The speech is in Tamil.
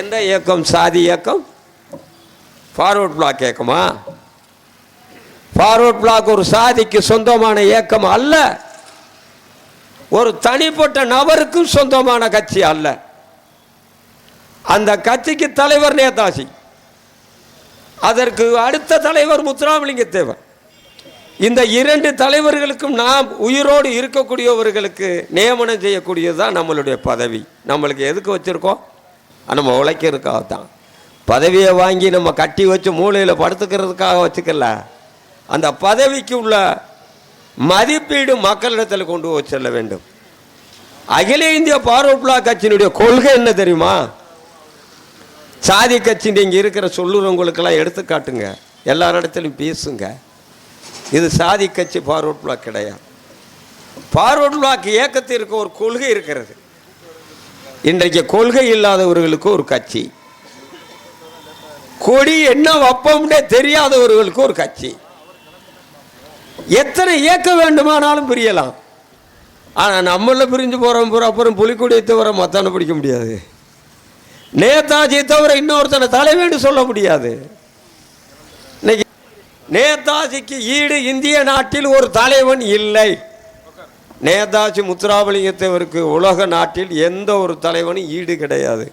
எந்த இயக்கம்? சாதி இயக்கம்? ஃபார்வர்ட் பிளாக் இயக்கமா? ஃபார்வர்ட் பிளாக் ஒரு சாதிக்கு சொந்தமான இயக்கம் அல்ல. ஒரு தனிப்பட்ட நபருக்கும் சொந்தமான கட்சி அல்ல. அந்த கட்சிக்கு தலைவர் நேதாஜி. அதற்கு அடுத்த தலைவர் முத்துராமலிங்க தேவர். இந்த இரண்டு தலைவர்களுக்கும் நாம் உயிரோடு இருக்கக்கூடியவர்களுக்கு நியமனம் செய்யக்கூடியது தான் நம்மளுடைய பதவி. நம்மளுக்கு எதுக்கு வச்சுருக்கோம்? நம்ம உழைக்கிறதுக்காக தான். பதவியை வாங்கி நம்ம கட்டி வச்சு மூலையில் படுத்துக்கிறதுக்காக வச்சுக்கல. அந்த பதவிக்கு உள்ள மதிப்பீடு மக்களிடத்தில் கொண்டு போய் செல்ல வேண்டும். அகில இந்திய பார்வப்புலா கட்சியினுடைய கொள்கை என்ன தெரியுமா? சாதி கட்சின்னு இங்கே இருக்கிற சொல்லுறவங்களுக்கெல்லாம் எடுத்துக்காட்டுங்க. எல்லாரிடத்துலையும் பேசுங்க. இது சாதி கட்சி ஃபார்வர்ட் பிளாக் கிடையாது. ஃபார்வர்ட் பிளாக் இயக்கத்திற்கு ஒரு கொள்கை இருக்கிறது. இன்றைக்கு கொள்கை இல்லாதவர்களுக்கு ஒரு கட்சி. கொடி என்ன வப்பம்னே தெரியாதவர்களுக்கு ஒரு கட்சி. எத்தனை இயக்க வேண்டுமானாலும் பிரியலாம். ஆனால் நம்மள பிரிஞ்சு போகிறோம் பூரா அப்புறம் புலிக்கொடியை தவிர மத்தான பிடிக்க முடியாது. நேதாஜி தவிர இன்னொருத்தனை தலைவேண்டு சொல்ல முடியாது. இன்னைக்கு நேதாஜிக்கு ஈடு இந்திய நாட்டில் ஒரு தலைவன் இல்லை. நேதாஜி முத்துராமலிங்கத்தேவருக்கு உலக நாட்டில் எந்த ஒரு தலைவனும் ஈடு கிடையாது.